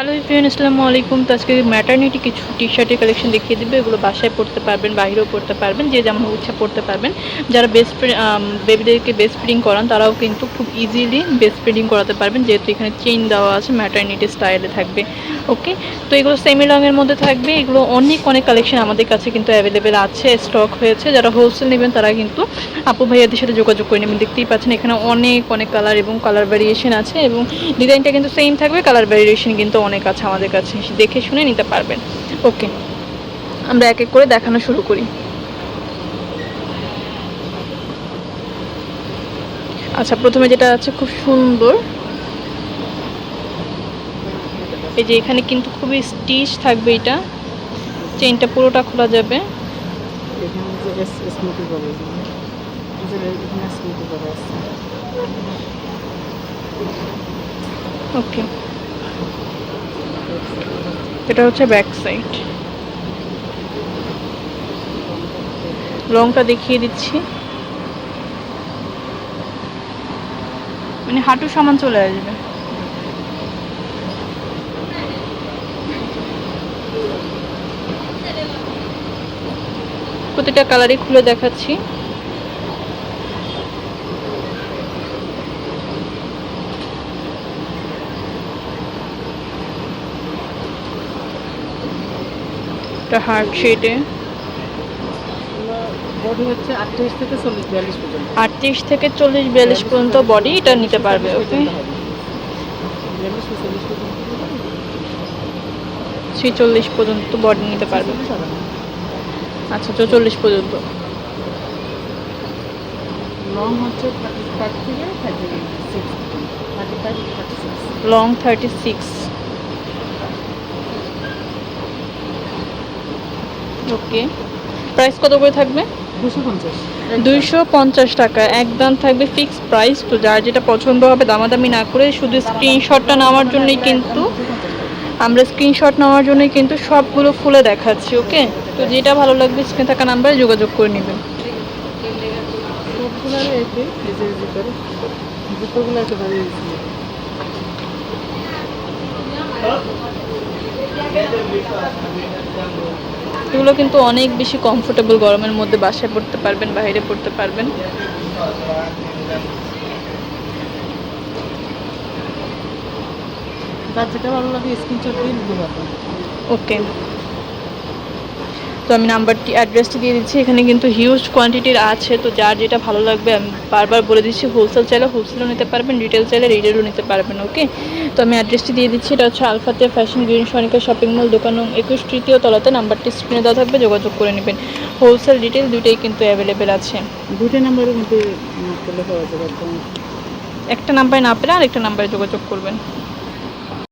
Hello friend আসসালামু আলাইকুম তো আজকে ম্যাটারনিটি কিছু টি শার্টের কালেকশন দেখিয়ে দেবে। এগুলো বাসায় পড়তে পারবেন বাইরেও পড়তে পারবেন, যে যেমন ইচ্ছা পড়তে পারবেন। যারা বেস্ট বেবিদেরকে বেস্ট ফিডিং করান, তারাও কিন্তু খুব ইজিলি বেস্ট ফিডিং করাতে পারবেন। যেহেতু এখানে চেইন দেওয়া আছে ম্যাটারনিটি স্টাইলে থাকবে। ওকে তো এগুলো সেমি রঙের মধ্যে থাকবে। এগুলো অনেক অনেক কালেকশন আমাদের কাছে কিন্তু অ্যাভেলেবেল আছে স্টক হয়েছে। যারা হোলসেল নেবেন, তারা কিন্তু আপু ভাইয়াদের সাথে যোগাযোগ করে নেবেন। দেখতেই পাচ্ছেন এখানে অনেক অনেক কালার এবং কালার ভ্যারিয়েশন আছে এবং ডিজাইনটা কিন্তু সেম থাকবে কালার ভ্যারিয়েশন কিন্তু অনেক আছে আমাদের কাছে দেখে শুনে নিতে পারবেন। ওকে আমরা এক এক করে দেখানো শুরু করি। আচ্ছা প্রথমে যেটা আছে খুব সুন্দর। এই যে এখানে কিন্তু খুবই স্টিচ থাকবে এটা। চেইনটা পুরোটা খোলা যাবে। ওকে। এটা হচ্ছে ব্যাক সাইড রংটা দেখিয়ে দিচ্ছি। মানে হাঁটু সমান চলে আসবে। প্রতিটা কালারই খুলে দেখাচ্ছি। এটা হার্ট শেডে। বডি হচ্ছে আটত্রিশ থেকে চল্লিশ বিয়াল্লিশ পর্যন্ত। আটত্রিশ থেকে চল্লিশ বিয়াল্লিশ পর্যন্ত বডি এটা নিতে পারবে ওকে ছিচল্লিশ পর্যন্ত বডি নিতে পারবে। আচ্ছা চৌচল্লিশ পর্যন্ত। লং হচ্ছে long thirty six okay. Price কত করে থাকবে? দুশো পঞ্চাশ। দুইশো পঞ্চাশ টাকা। একদম থাকবে ফিক্সড প্রাইস তো যার যেটা পছন্দ হবে দামাদামি না করে শুধু স্ক্রিনশটটা নেওয়ার জন্যই কিন্তু আমরা স্ক্রিনশট নেওয়ার জন্যই কিন্তু সবগুলো খুলে দেখাচ্ছি ওকে? তো যেটা ভালো লাগবে স্ক্রিনে থাকা নাম্বারে যোগাযোগ করে নেবেন। জুতোগুলো। এগুলো কিন্তু অনেক বেশি কমফোর্টেবল গরমের মধ্যে বাসায় পড়তে পারবেন বাইরে পড়তে পারবেন। বাচ্চাটা ভালো লাগে স্ক্রিনশট দিয়ে নিতে ওকে তো আমি নাম্বারটি অ্যাড্রেসটি দিয়ে দিচ্ছি। এখানে কিন্তু হিউজ কোয়ান্টিটির আছে তো যার যেটা ভালো লাগবে আমি বারবার বলে দিচ্ছি হোলসেল চাইলে হোলসেলও নিতে পারবেন রিটেল চাইলে রিটেলও নিতে পারবেন ওকে তো আমি অ্যাড্রেসটি দিয়ে দিচ্ছি এটা হচ্ছে Alfatia fashion green Sonika shopping mall দোকান একুশ তৃতীয় তলাতে। নাম্বারটি স্ক্রিনে দেওয়া থাকবে যোগাযোগ করে নেবেন। হোলসেল রিটেল দুটোই কিন্তু অ্যাভেলেবেল আছে। দুটো যাবে একদম। একটা নাম্বারে না পেলে আরেকটা নাম্বারে যোগাযোগ করবেন।